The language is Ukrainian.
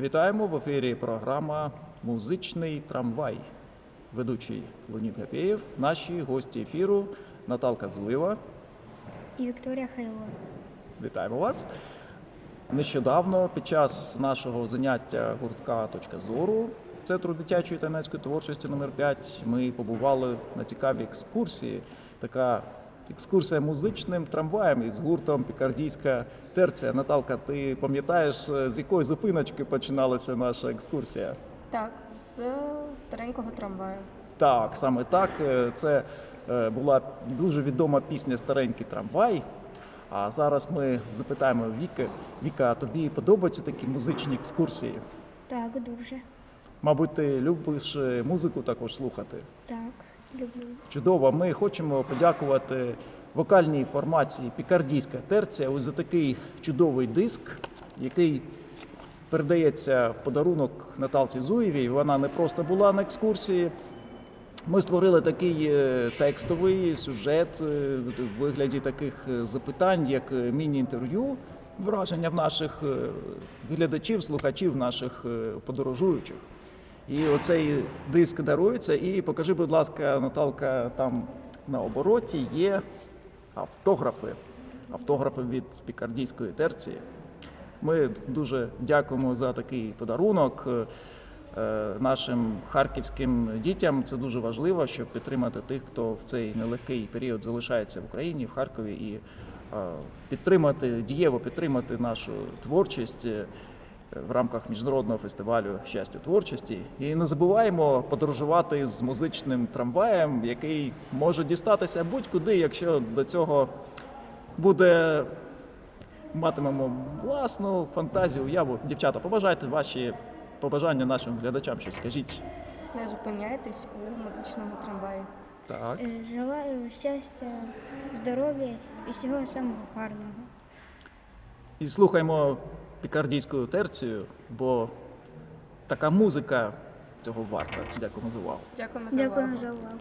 Вітаємо в ефірі програма Музичний трамвай. Ведучий Леонід Гапєєв, наші гості ефіру Наталка Зуєва. і Вікторія Хайло. Вітаємо вас. Нещодавно під час нашого заняття гуртка «Точка зору» Центру дитячої та юнацької творчості номер 5 ми побували на цікавій екскурсії. Така екскурсія музичним трамваєм із гуртом Пікардійська терція. Наталка, ти пам'ятаєш, е, з якої зупиночки починалася наша екскурсія? Так, з старенького трамваю. Так, саме так. Е, Це е, була дуже відома пісня Старенький трамвай. А зараз ми запитаємо Віки. Віка, а тобі подобаються такі музичні екскурсії? Так, дуже. Мабуть, ти любиш музику також слухати. Так, люблю. Чудово. Ми хочемо подякувати вокальній формації Пікардійська терція ось за такий чудовий диск, який передається в подарунок Наталці Зуєвій. Вона не просто була на екскурсії. Ми створили такий е, текстовий сюжет е, в вигляді таких е, запитань, як міні-інтерв'ю, враження в наших глядачів, слухачів, наших подорожуючих. І оцей диск дарується. І покажи, будь ласка, Наталка, там на обороті є автографи. Автографи від пікардійської терції. Ми дуже дякуємо за такий подарунок е, нашим харківським дітям. Це дуже важливо, щоб підтримати тих, хто в цей нелегкий період залишається в Україні, в Харкові, і е, підтримати дієво підтримати нашу творчість. В рамках міжнародного фестивалю щастя творчості і не забуваємо подорожувати з музичним трамваєм, який може дістатися будь-куди, якщо до цього буде матимемо власну фантазію, уяву. Дівчата, побажайте ваші побажання нашим глядачам. Щось скажіть. Не зупиняйтесь у музичному трамваї. Так. Е, Желаю щастя, здоров'я і всього самого гарного. І слухаймо пікардійську терцією, бо така музика цього варта. Дякуємо за увагу. Дякуємо за Дякую Дякуємо за увагу.